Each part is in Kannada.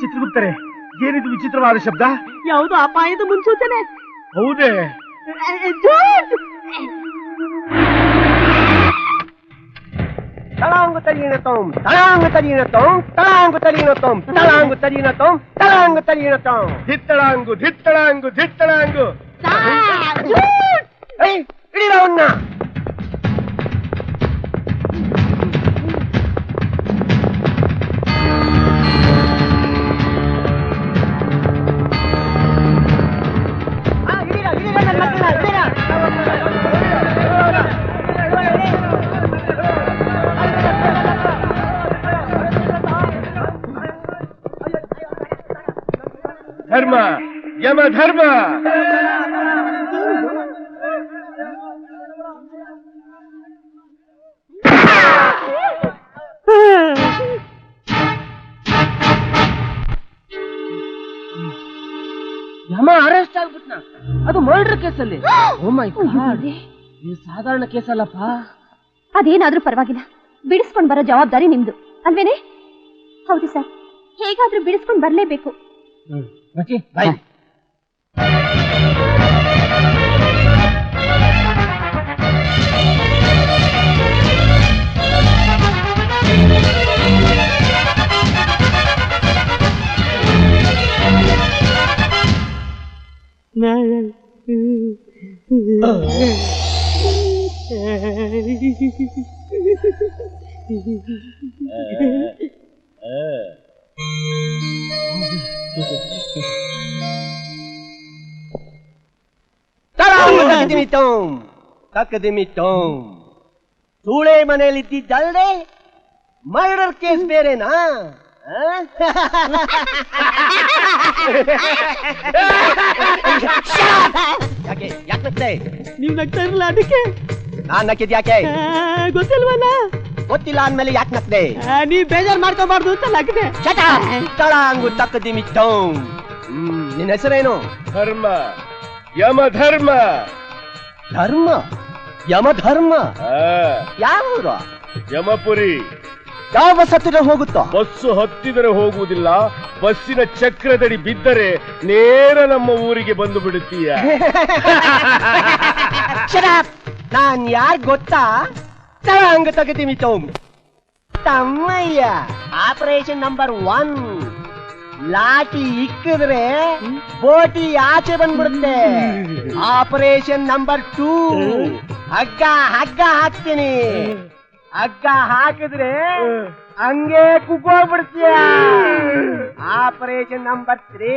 ಚಿತ್ರಗುಪ್ತರೆ ಏನಿದು ವಿಚಿತ್ರವಾದ ಶಬ್ದ? ಯಾವುದು ಅಪಾಯದ ಮುನ್ಸೂಚನೆ? ಹೌದೇ. ತಳಾಂಗು ತಲೀನ ತೋಂ ತಳಾಂಗು ತಲೀನ ತೋಂ ತಳಾಂಗು ತಲೀನ ತೋಂ ತಳಾಂಗು ತಲೀನ ತೋಂ ತಳಾಂಗು ತಲೀನ ತೋಂ ಧಿತ್ತಳಾಂಗು. ಧಿತ್ತಳಾಂಗು ಧಿತ್ತಳಾಂಗು ಏಯ್ ಹಿಡಿದ ಅವನ್ನ. ಯಮ ಧರ್ಮ ಯಮ ಅರೆಸ್ಟ್ ಆಗ್ಬಿಟ್ನ? ಅದು ಮರ್ಡರ್ ಕೇಸಲ್ಲಿ ಓ ಮೈ ಗಾಡ್ ಇದು ಸಾಧಾರಣ ಕೇಸ್ ಅಲ್ಲಪ್ಪ. ಅದೇನಾದ್ರೂ ಪರವಾಗಿಲ್ಲ. ಬಿಡಿಸ್ಕೊಂಡ್ ಬರೋ ಜವಾಬ್ದಾರಿ ನಿಮ್ದು. ಅಲ್ವೇನೆ? ಹೌದು ಸರ್. ಹೇಗಾದ್ರೂ ಬಿಡಿಸ್ಕೊಂಡ್ ಬರ್ಲೇಬೇಕು. ರಚಿ ಬಾಯ್ ತಳಾಂಗು ತಕದಿಮಿ ತೋಂ ತಕದಿಮಿ ತೋಂ. ಸೂಳೆ ಮನೆಯಲ್ಲಿ ಇದ್ದಿದ್ದಲ್ದೆ ಮರ್ಡರ್ ಕೇಸ್ ಬೇರೆನಾ? ಆ? ಯಾಕೆ ಯಾಕೆ ನಗ್ತೆ ನೀವ್ ನಗ್ತಾ ಇರಲ್ಲ ಅದಕ್ಕೆ? ನಾನ್ ನಕ್ಕಿದ್ ಯಾಕೆ? ಗೊತ್ತಿಲ್ವಲ್ಲ ಗೊತ್ತಿಲ್ಲ ಅಂದ್ಮೇಲೆ ಯಾಕೆ ನೀವ್ ಬೇಜಾರ್ ಮಾಡ್ಕೋಬಾರ್ದು ಅಂತ ನಗ್ದೆ ತಳಾಂಗು ತಕದಿಮಿ ತೋಂ. ಹ್ಮ್ ನಿನ್ನ ಹೆಸರೇನು? ಧರ್ಮ ಯಮ ಧರ್ಮ. ಧರ್ಮ. ಯಮ ಧರ್ಮ ಆ, ಯಾವ ಯಮಪುರಿ. ಯಾವ ಸತ್ತಿರ ಹೋಗುತ್ತ? ಬಸ್ಸು ಹತ್ತಿದರೆ ಹೋಗುವುದಿಲ್ಲ. ಬಸ್ಸಿನ ಚಕ್ರದಡಿ ಬಿದ್ದರೆ ನೇರ ನಮ್ಮ ಊರಿಗೆ ಬಂದು ಬಿಡುತ್ತೀಯ. ನಾನ್ ಯಾರ್ ಗೊತ್ತಾ? ತಳಂಗ ತಗದಿಮಿ ತೋಮ್ ತಮ್ಮಯ್ಯ. ಆಪರೇಷನ್ ನಂಬರ್ ಒನ್ ಲಾಠಿ ಇಕ್ಕಿದ್ರೆ ಬೋಟಿ ಆಚೆ ಬಂದ್ಬಿಡುತ್ತೆ. ಆಪರೇಷನ್ ನಂಬರ್ ಟೂ ಹಗ್ಗ ಹಗ್ಗ ಹಾಕ್ತೀನಿ. ಹಗ್ಗ ಹಾಕಿದ್ರೆ ಹಂಗೆ ಕುಕ್ಕೋಗ್ಬಿಡ್ತೀಯ ಆಪರೇಷನ್ ನಂಬರ್ ತ್ರೀ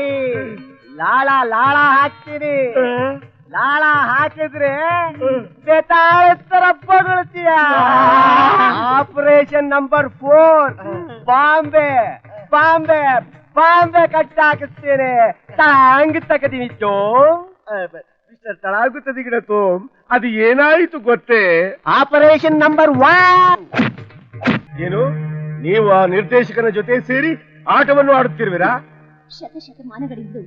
ಲಾಳ ಲಾಳ ಹಾಕ್ತೀನಿ. ಲಾಳ ಹಾಕಿದ್ರೆ ಬೆತಾಳೆ ತರ operation number four Bombay Bombay. ಬಾಂಬೆ ಕಟ್ಟ ಹಾಕಿಸ್ತೇನೆ ತಗದೀನಿ ಚೋಮ್ ಮಿಸ್ಟರ್ ತಳಾಗುತ್ತದೆ ಗಿಡ ತೋಮ್. ಅದು ಏನಾಯಿತು ಗೊತ್ತೇ? Operation number one. ಏನು? ನೀವು ಆ ನಿರ್ದೇಶಕನ ಜೊತೆ ಸೇರಿ ಆಟವನ್ನು ಆಡುತ್ತಿರುವಿರಾ? ಶತಶತಮಾನಗಳಿಂದ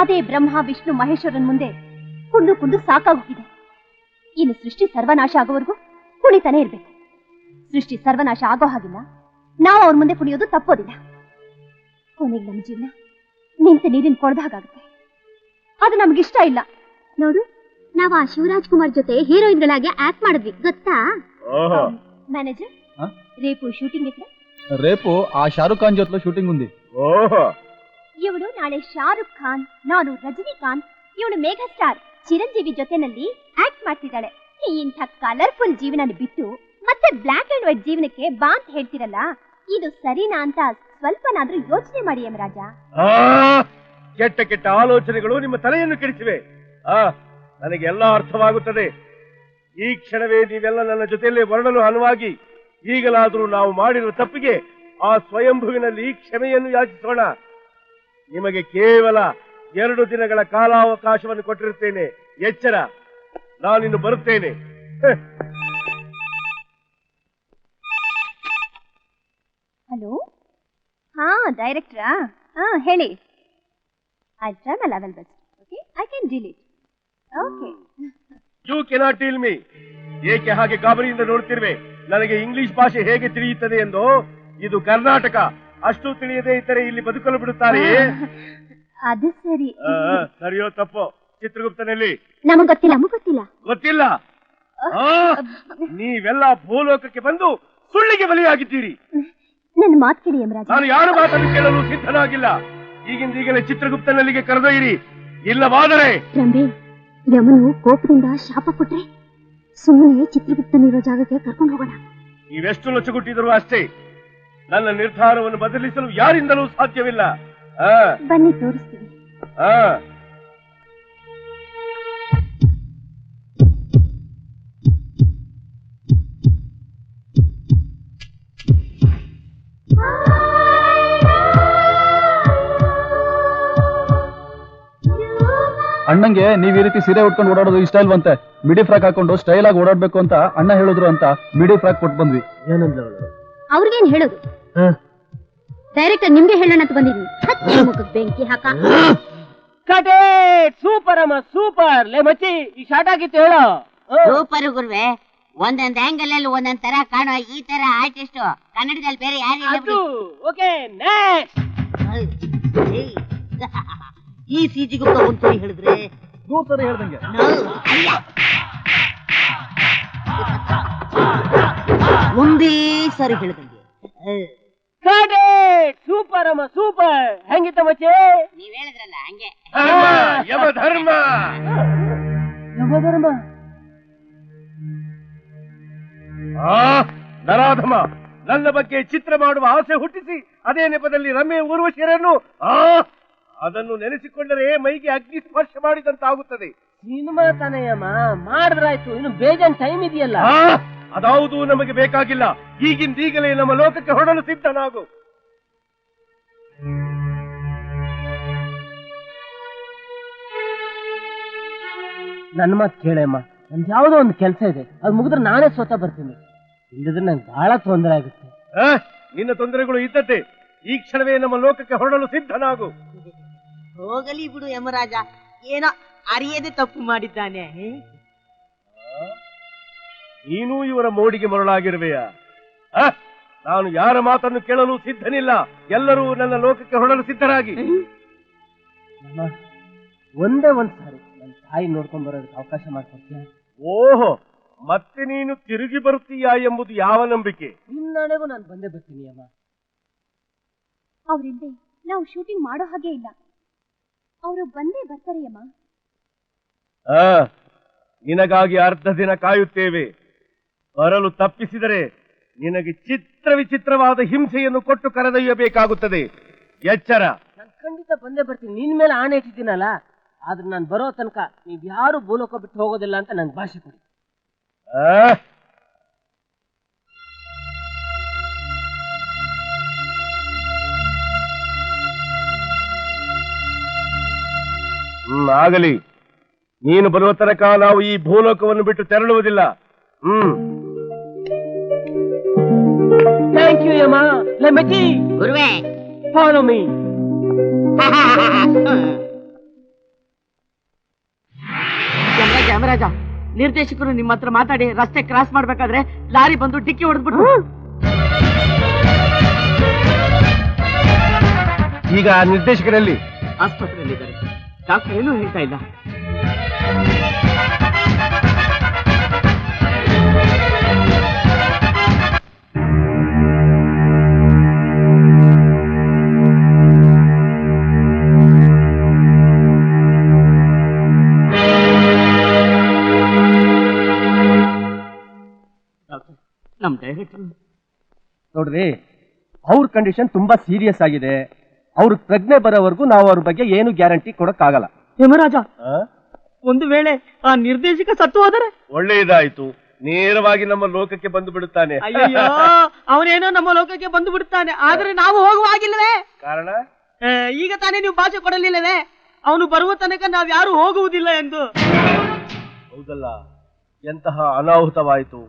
ಅದೇ ಬ್ರಹ್ಮ ವಿಷ್ಣು ಮಹೇಶ್ವರನ್ ಮುಂದೆ ಕುಂದು ಕುಂದು ಸಾಕಾಗುತ್ತಿದೆ ಇನ್ನು ಸೃಷ್ಟಿ ಸರ್ವನಾಶ ಆಗೋವರೆಗೂ ಕುಣಿತಾನೆ ಇರ್ಬೇಕು. ಸೃಷ್ಟಿ ಸರ್ವನಾಶ ಆಗೋ ಹಾಗಿಲ್ಲ. ನಾವು ಅವ್ರ ಮುಂದೆ ಕುಣಿಯೋದು ತಪ್ಪೋದಿಲ್ಲ. ಕೊನೆಗೆ ನಮ್ಮ ಜೀವನ ನಿಂತ ನೀರಿನ ಕೊಡ್ದ ಹಾಗಾಗುತ್ತೆ ಅದು ನಮ್ಗಿಷ್ಟ ಇಲ್ಲ ನೋಡು ನಾವು ಆ ಶಿವರಾಜ್ ಕುಮಾರ್ ಜೊತೆ ಹೀರೋಯಿನ್ಗಳಾಗಿ ಆಕ್ಟ್ ಮಾಡಿದ್ವಿ ಗೊತ್ತಾ ಓಹೋ మేనేజర్ ఆ? రేపు షూటింగ్ ఎక్కడ రేపు ఆ షారుఖ్ ఖాన్ జోత్లో షూటింగ్ ఉంది ಓಹೋ ಇವಳು ನಾಳೆ ಶಾರುಖ್ ಖಾನ್ ನಾನು ರಜನಿಕಾಂತ್ ಇವಳು ಮೇಘಾ ಸ್ಟಾರ್ ಚಿರಂಜೀವಿ ಜೊತೆನಲ್ಲಿ ಆಕ್ಟ್ ಮಾಡ್ತಿದ್ದಾಳೆ ಇಂಥ ಕಲರ್ಫುಲ್ ಜೀವನ ಬಿಟ್ಟು ಮತ್ತೆ ಬ್ಲಾಕ್ ಅಂಡ್ ವೈಟ್ ಜೀವನಕ್ಕೆ ಬಾ ಅಂತ ಹೇಳ್ತಿರಲ್ಲ ಇದು ಸರಿನಾ ಅಂತ ಸ್ವಲ್ಪನಾದ್ರೂ ಯೋಚನೆ ಮಾಡಿ ಯಮರಾಜ. ಕೆಟ್ಟ ಕೆಟ್ಟ ಆಲೋಚನೆಗಳು ನಿಮ್ಮ ತಲೆಯನ್ನು ಕೆಡಿಸಿವೆ. ಆ, ನನಗೆ ಎಲ್ಲ ಅರ್ಥವಾಗುತ್ತದೆ. ಈ ಕ್ಷಣವೇ ನೀವೆಲ್ಲ ನನ್ನ ಜೊತೆಯಲ್ಲೇ ಹೊರಡಲು ಅನುವಾಗಿ, ಈಗಲಾದರೂ ನಾವು ಮಾಡಿರುವ ತಪ್ಪಿಗೆ ಆ ಸ್ವಯಂಭುವಿನಲ್ಲಿ ಕ್ಷಮೆಯನ್ನು ಯಾಚಿಸೋಣ. ನಿಮಗೆ ಕೇವಲ ಎರಡು ದಿನಗಳ ಕಾಲಾವಕಾಶವನ್ನು ಕೊಟ್ಟಿರುತ್ತೇನೆ. ಎಚ್ಚರ. ನಾನಿನ್ನು ಬರುತ್ತೇನೆ ಹ. ಹಲೋ ಹಾ ಡೈರೆಕ್ಟ್ರಾ ಹಾ ಹೇಳಿ. I try my level best okay I can deal it okay you cannot tell me ಏಕೆ ಹಾಗೆ ಗಾಬರಿಯಿಂದ ನೋಡ್ತಿರುವೆ? ನನಗೆ ಇಂಗ್ಲಿಷ್ ಭಾಷೆ ಹೇಗೆ ತಿಳಿಯುತ್ತದೆ ಎಂದು? ಇದು ಕರ್ನಾಟಕ. ಅಷ್ಟು ತಿಳಿಯದೆ ಇದ್ದರೆ ಇಲ್ಲಿ ಬದುಕಲು ಬಿಡುತ್ತಾರೆ ಅದು ಸರಿ. ಸರಿಯೋ ತಪ್ಪೋ? ಚಿತ್ರಗುಪ್ತನಲ್ಲಿ? ನಮಗ್ ಗೊತ್ತಿಲ್ಲ ನಮಗ್ ಗೊತ್ತಿಲ್ಲ. ಗೊತ್ತಿಲ್ಲ? ನೀವೆಲ್ಲ ಭೂಲೋಕಕ್ಕೆ ಬಂದು ಸುಳ್ಳಿಗೆ ಬಲಿಯಾಗಿದ್ದೀರಿ. ನನ್ನ ಮಾತು ಕೇಳಿ ಯಮರಾಜ. ನಾನು ಯಾರ ಮಾತನ್ನು ಕೇಳಲು ಸಿದ್ಧನಾಗಿಲ್ಲ. ಈಗಿಂದ ಈಗಲೇ ಚಿತ್ರಗುಪ್ತನಲ್ಲಿಗೆ ಕರೆದೊಯ್ಯಿರಿ. ಇಲ್ಲವಾದರೆ ರಂಬೆ ಯಮನು ಕೋಪದಿಂದ ಶಾಪ ಕೊಟ್ರೆ ಸುಮ್ಮನೆ ಚಿತ್ರಗುಪ್ತನಿರೋ ಜಾಗಕ್ಕೆ ಕರ್ಕೊಂಡು ಹೋಗೋಣ. ನೀವೆಷ್ಟು ಲೊಚ್ಚುಗುಟ್ಟಿದ್ರು ಅಷ್ಟೇ. ನನ್ನ ನಿರ್ಧಾರವನ್ನು ಬದಲಿಸಲು ಯಾರಿಂದಲೂ ಸಾಧ್ಯವಿಲ್ಲ. ಆ, ಬನ್ನಿ ತೋರಿಸ್ತೀನಿ. ಆ. ಅಣ್ಣಂಗೆ ನೀವ್ ಈ ರೀತಿ ಸೀರೆ ಉಟ್ಕೊಂಡು ಓಡಾಡೋದು ಇಷ್ಟ ಇಲ್ವಂತೆ? ಮಿಡಿ ಫ್ರಾಕ್ ಹಾಕೊಂಡು ಸ್ಟೈಲ್ ಆಗಿ ಓಡಾಡ್ಬೇಕು ಅಂತ ಅಣ್ಣ ಹೇಳಿದ್ರು ಅಂತ ಮಿಡಿ ಫ್ರಾಕ್ ಕೊಟ್ಟು ಬಂದ್ವಿ. ಅವ್ರಿಗೇನ್ ಹೇಳೋದು? ಡೈರೆಕ್ಟರ್ ನಿಮ್ಗೆ ಹೇಳೋಣ ಅಂತ ಮುಖಕ್ಕೆ ಬೆಂಕಿ ಹಾಕ. ಕಟೇ ಸೂಪರ್ ಅಮ್ಮ ಸೂಪರ್. ಲೇ ಮಚ್ಚಿ ಈ ಶಾರ್ಟ್ ಆಗಿತ್ತು ಹೇಳು. ಸೂಪರ್ ಗುರುವೆ. ಒಂದೊಂದ್ ಆಂಗಲ್ ಅಲ್ಲಿ ಒಂದೊಂದ್ ತರ ಕಾಣೋ ಈ ತರ ಆರ್ಟಿಸ್ಟ್ ಕನ್ನಡದಲ್ಲಿ ಬೇರೆ ಯಾರು. ಓಕೆ ನೆಕ್ಸ್ಟ್ ಏಯ್. ಸಿ ಜಿ ಗುಪ್ತ ಹೇಳಿದ್ರೆ ನೂರ್ ಸರಿ ಹೇಳ್ದಂಗೆ. ನೋ, ಅಯ್ಯ. ಒಂದೇ ಸಾರಿ ಹೇಳ್ದಂಗೆ. ಸೂಪರ್ ಅಮ್ಮ ಸೂಪರ್. ಹೆಂಗಿತ್ತ ಮಚ್ಚೆ? ನೀವ್ ಹೇಳಿದ್ರಲ್ಲ ಹಂಗೆ. ಯಮಧರ್ಮ ಯಮಧರ್ಮ ಆ ನರಾಧಮ ನನ್ನ ಬಗ್ಗೆ ಚಿತ್ರ ಮಾಡುವ ಆಸೆ ಹುಟ್ಟಿಸಿ ಅದೇ ನೆಪದಲ್ಲಿ ರಮ್ಯ ಊರ್ವಶಿಯರನ್ನು ಆ ಅದನ್ನು ನೆನೆಸಿಕೊಂಡರೆ ಮೈಗೆ ಅಗ್ನಿ ಸ್ಪರ್ಶ ಮಾಡಿದಂತಾಗುತ್ತದೆ. ಸಿನಿಮಾ ತಾನೆಯಮ್ಮ ಮಾಡಿದ್ರಾಯ್ತು ಇನ್ನು ಬೇಜಾನ್ ಟೈಮ್ ಇದೆಯಲ್ಲ? ಅದಾವುದು ನಮಗೆ ಬೇಕಾಗಿಲ್ಲ. ಈಗಿಂದೀಗಲೇ ನಮ್ಮ ಲೋಕಕ್ಕೆ ಹೊರಡಲು ಸಿದ್ಧನಾಗು. ನನ್ನ ಮಾತು ಕೇಳಮ್ಮ ನನ್ ಯಾವುದೋ ಒಂದು ಕೆಲಸ ಇದೆ ಅದು ಮುಗಿದ್ರೆ ನಾನೇ ಸ್ವತಃ ಬರ್ತೀನಿ. ಇಲ್ಲದ್ರೆ ನಂಗೆ ಬಹಳ ತೊಂದರೆ ಆಗುತ್ತೆ. ನಿನ್ನ ತೊಂದರೆಗಳು ಇದ್ದದ್ದೇ ಈ ಕ್ಷಣವೇ ನಮ್ಮ ಲೋಕಕ್ಕೆ ಹೊರಡಲು ಸಿದ್ಧನಾಗು. ಹೋಗಲಿ ಬಿಡು ಯಮರಾಜ. ಏನೋ ಅರಿಯದೆ ತಪ್ಪು ಮಾಡಿದ್ದಾನೆ. ನೀನು ಇವರ ಮೋಡಿಗೆ ಮರಳಾಗಿರುವೆಯ? ನಾನು ಯಾರ ಮಾತನ್ನು ಕೇಳಲು ಸಿದ್ಧನಿಲ್ಲ. ಎಲ್ಲರೂ ನನ್ನ ಲೋಕಕ್ಕೆ ಹೊರಡಲು ಸಿದ್ಧರಾಗಿ. ಅಮ್ಮ, ಒಂದೇ ಒಂದ್ ಸಾರಿ ನನ್ನ ತಾಯಿ ನೋಡ್ಕೊಂಡ್ ಬರೋದಕ್ಕೆ ಅವಕಾಶ ಮಾಡ್ಕೊಡ್ತೀಯ? ಓಹೋ ಮತ್ತೆ ನೀನು ತಿರುಗಿ ಬರುತ್ತೀಯಾ ಎಂಬುದು ಯಾವ ನಂಬಿಕೆ? ನಿನ್ನಡೆಗೂ ನಾನು ಬಂದೇ ಬರ್ತೀನಿ ಅಮ್ಮ. ಅವ್ರಿಂದ ನಾವು ಶೂಟಿಂಗ್ ಮಾಡೋ ಹಾಗೆ ಇಲ್ಲ. ಅವರು ಬಂದೇ ಬರ್ತಾರೆಯಮ್ಮ ಆ ನಿನಗಾಗಿ ಅರ್ಧ ದಿನ ಕಾಯುತ್ತೇವೆ. ಬರಲು ತಪ್ಪಿಸಿದರೆ ನಿನಗೆ ಚಿತ್ರ ವಿಚಿತ್ರವಾದ ಹಿಂಸೆಯನ್ನು ಕೊಟ್ಟು ಕರೆದೊಯ್ಯಬೇಕಾಗುತ್ತದೆ. ಎಚ್ಚರ. ನಾನು ಖಂಡಿತ ಬಂದೇ ಬರ್ತೀನಿ. ನಿನ್ ಮೇಲೆ ಆಣೆ ಇಟ್ಟಿದ್ದೀನಲ್ಲ ಆದ್ರೆ ನಾನು ಬರೋ ತನಕ ನೀವ್ ಯಾರು ಭೂಲೋಕ ಬಿಟ್ಟು ಹೋಗೋದಿಲ್ಲ ಅಂತ ನನ್ ಭಾಷೆ ಕೊಡಿ. ಆ? ಹ್ಮ್ ಆಗಲಿ. ನೀನು ಬರುವ ತನಕ ನಾವು ಈ ಭೂಲೋಕವನ್ನು ಬಿಟ್ಟು ತೆರಳುವುದಿಲ್ಲ. ಹ್ಮ್. Thank you ಯಮ್ಮ ಲಮಜಿ. ಗುರುವೆ. ಫಾಲೋ ಮೀ ಯಮರಾಜ ನಿರ್ದೇಶಕರು ನಿಮ್ಮ ಹತ್ರ ಮಾತಾಡಿ ರಸ್ತೆ ಕ್ರಾಸ್ ಮಾಡ್ಬೇಕಾದ್ರೆ ಲಾರಿ ಬಂದು ಡಿಕ್ಕಿ ಹೊಡೆದ್ಬಿಟ್ಟು ಈಗ ಆ ನಿರ್ದೇಶಕರಲ್ಲಿ ಆಸ್ಪತ್ರೆಯಲ್ಲಿದ್ದಾರೆ. ಡಾಕ್ಟರ್ ಏನೂ ಹೇಳ್ತಾ ಇಲ್ಲ ನಮ್ ಡೈರೆಕ್ಟರ್. ನೋಡ್ರಿ ಅವ್ರ ಕಂಡೀಷನ್ ತುಂಬಾ ಸೀರಿಯಸ್ ಆಗಿದೆ. ಅವ್ರ ಪ್ರಜ್ಞೆ ಬರೋವರೆಗೂ ನಾವು ಅವ್ರ ಬಗ್ಗೆ ಏನು ಗ್ಯಾರಂಟಿ ಕೊಡಕ್ಕಾಗಲ್ಲ. ಯಮರಾಜ ಒಂದು ವೇಳೆ ಆ ನಿರ್ದೇಶಕ ಸತ್ತು ಹೋದರೆ ಒಳ್ಳೆಯದಾಯ್ತು. ನೇರವಾಗಿ ನಮ್ಮ ಲೋಕಕ್ಕೆ ಬಂದು ಬಿಡುತ್ತಾನೆ ಅಯ್ಯೋ ಅವನೇನೋ ನಮ್ಮ ಲೋಕಕ್ಕೆ ಬಂದು ಬಿಡುತ್ತಾನೆ ಆದ್ರೆ ನಾವು ಹೋಗುವಾಗಿಲ್ಲವೇ ಕಾರಣ? ಆ, ಈಗ ತಾನೇ ನೀವು ಭಾಷೆ ಕೊಡಲಿಲ್ಲವೇ? ಅವನು ಬರುವ ತನಕ ನಾವ್ ಯಾರು ಹೋಗುವುದಿಲ್ಲ ಎಂದು. ಹೌದಲ್ಲ ಎಂತಹ ಅನಾಹುತವಾಯಿತು.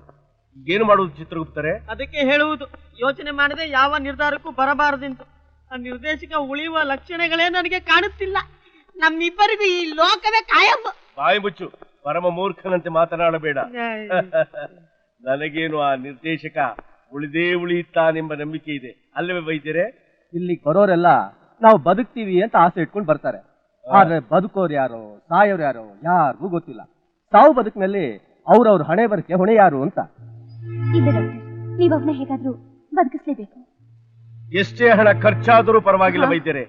ಏನು ಮಾಡುವುದು ಚಿತ್ರಗುಪ್ತರೆ? ಅದಕ್ಕೆ ಹೇಳುವುದು ಯೋಚನೆ ಮಾಡದೆ ಯಾವ ನಿರ್ಧಾರಕ್ಕೂ ಬರಬಾರದೆಂದು. ನಿರ್ದೇಶಕ ಉಳಿಯುವ ಲಕ್ಷಣಗಳೇ ನನಗೆ ಕಾಣುತ್ತಿಲ್ಲ. ನಮ್ಮಿಬ್ಬರಿಗೂ ಈ ಲೋಕವೇ ಕಾಯಂ. ಬಾಯಿ ಮುಚ್ಚು. ಪರಮ ಮೂರ್ಖನಂತೆ ಮಾತನಾಡಬೇಡ. ನನಗೇನು ಆ ನಿರ್ದೇಶಕ ಉಳಿದೇ ಉಳಿಯುತ್ತಾನೆಂಬ ನಂಬಿಕೆ ಇದೆ. ಅಲ್ಲವೇ ವೈದ್ಯರೇ? ಇಲ್ಲಿ ಬರೋರೆಲ್ಲ ನಾವು ಬದುಕ್ತೀವಿ ಅಂತ ಆಸೆ ಇಟ್ಕೊಂಡು ಬರ್ತಾರೆ. ಆದ್ರೆ ಬದುಕೋರು ಯಾರು? ಸಾಯೋರು ಯಾರು? ಯಾರಿಗೂ ಗೊತ್ತಿಲ್ಲ. ಸಾವು ಬದುಕಿನಲ್ಲಿ ಅವ್ರವ್ರ ಹಣೆ ಬರಕ್ಕೆ ಹೊಣೆ ಯಾರು ಅಂತ? ಇಲ್ಲ ಡಾಕ್ಟರ್ ನೀವು ಅವನ್ನ ಹೇಗಾದ್ರೂ ಬದುಕಿಸ್ಲೇಬೇಕು. ಎಷ್ಟೇ ಹಣ ಖರ್ಚಾದರೂ ಪರವಾಗಿಲ್ಲ ವೈದ್ಯರೇ.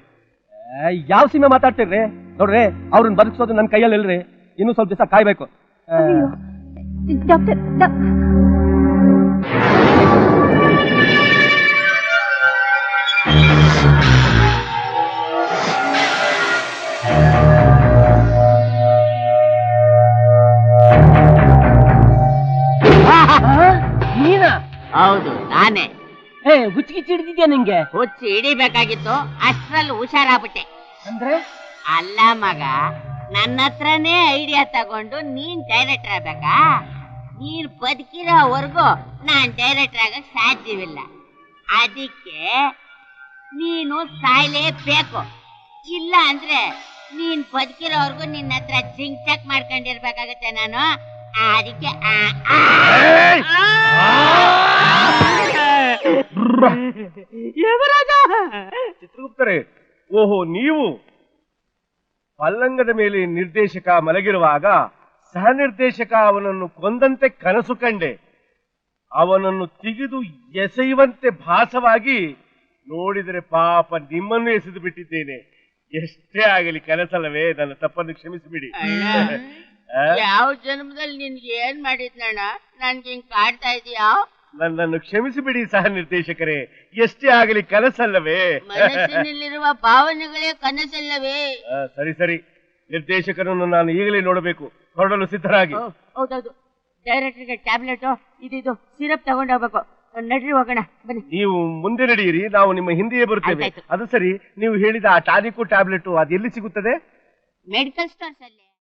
ಯಾವ ಸೀಮೆ ಮಾತಾಡ್ತಿರ್ರಿ? ನೋಡ್ರಿ ಅವ್ರನ್ನ ಬದುಕಿಸೋದು ನನ್ನ ಕೈಯಲ್ಲಿ ಇಲ್ರಿ. ಇನ್ನೂ ಸ್ವಲ್ಪ ದಿವಸ ಕಾಯ್ಬೇಕು. ಡಾಕ್ಟರ್ ನೀನಾ? ಹೌದು. ನಾನೇ. ಏ ಹುಚ್ಚಿಗಿಚ್ಚಿ ಹಿಡಿದಿದ್ಯಾ ನಿಂಗೆ? ಹುಚ್ಚಿ ಹಿಡಿಬೇಕಾಗಿತ್ತು ಅಷ್ಟ್ರಲ್ಲಿ ಹುಷಾರಾಗ್ಬಿಟ್ಟೆ. ಅಂದ್ರೆ? ಅಲ್ಲ ಮಗ ನನ್ನ ಹತ್ರನೇ ಐಡಿಯಾ ತಗೊಂಡು ನೀನ್ ಡೈರೆಕ್ಟರ್ ಆಗ್ಬೇಕಾ? ನೀನ್ ಬದುಕಿರೋವರೆಗೂ ನಾನ್ ಡೈರೆಕ್ಟರ್ ಆಗಕ್ ಸಾಧ್ಯವಿಲ್ಲ. ಅದಕ್ಕೆ ನೀನು ಸಾಯ್ಲೇಬೇಕು. ಇಲ್ಲ ಅಂದ್ರೆ ನೀನ್ ಬದುಕಿರೋವರೆಗೂ ನಿನ್ನ ಹತ್ರ ಜಿಂಕ್ ಚಕ್ ಮಾಡ್ಕೊಂಡಿರ್ಬೇಕಾಗತ್ತೆ ನಾನು. ಅದಕ್ಕೆ ಆ, ಆ, ಚಿತ್ರಗುಪ್ತರೇ ಓಹೋ ನೀವು ಪಲ್ಲಂಗದ ಮೇಲೆ ನಿರ್ದೇಶಕ ಮಲಗಿರುವಾಗ ಸಹ ನಿರ್ದೇಶಕ ಅವನನ್ನು ಕೊಂದಂತೆ ಕನಸು ಕಂಡೆ. ಅವನನ್ನು ತೆಗೆದು ಎಸೆಯುವಂತೆ ಭಾಸವಾಗಿ ನೋಡಿದರೆ ಪಾಪ ನಿಮ್ಮನ್ನು ಎಸೆದು ಬಿಟ್ಟಿದ್ದೇನೆ. ಎಷ್ಟೇ ಆಗಲಿ ಕನಸಲ್ಲವೇ ನನ್ನ ತಪ್ಪನ್ನು ಕ್ಷಮಿಸಿಬಿಡಿ? ಯಾವ ಜನ್ಮದಲ್ಲಿ ನಿನ್ಗೆ ಏನ್ ಮಾಡಿದ್ನಣ್ಣ? ನನ್ಗೆ ಹಿಂಗ್ ಕಾಡ್ತಾ ಇದೀಯಾ? ನನ್ನನ್ನು ಕ್ಷಮಿಸಿಬಿಡಿ ಸಹ ನಿರ್ದೇಶಕರೇ. ಎಷ್ಟೇ ಆಗಲಿ ಕನಸಲ್ಲವೇ? ಮನಸ್ಸಿನಲ್ಲಿರುವ ಭಾವನೆಗಳೇ ಕನಸಲ್ಲವೇ? ಆ, ಸರಿ ಸರಿ. ನಿರ್ದೇಶಕರನ್ನು ನಾನು ಈಗಲೇ ನೋಡಬೇಕು. ಹೊರಡಲು ಸಿದ್ಧರಾಗಿ. ಹೌದೌದು. ಡೈರೆಕ್ಟರ್ಗೆ ಟ್ಯಾಬ್ಲೆಟ್ ಇದಿದು ಸಿರಪ್ ತಗೊಂಡೋಗ್ಬೇಕು. ನಡ್ರಿ ಹೋಗೋಣ ಬನ್ನಿ. ನೀವು ಮುಂದೆ ನಡೆಯಿರಿ ನಾವು ನಿಮ್ಮ ಹಿಂದೆಯೇ ಬರುತ್ತೇವೆ. ಆಯ್ತಾಯ್ತು. ಅದು ಸರಿ ನೀವು ಹೇಳಿದ ಆ ಟಾನಿಕು ಟ್ಯಾಬ್ಲೆಟ್ ಅದು ಎಲ್ಲಿ ಸಿಗುತ್ತದೆ? ಮೆಡಿಕಲ್ ಸ್ಟೋರ್ಸ್ ಅಲ್ಲಿ.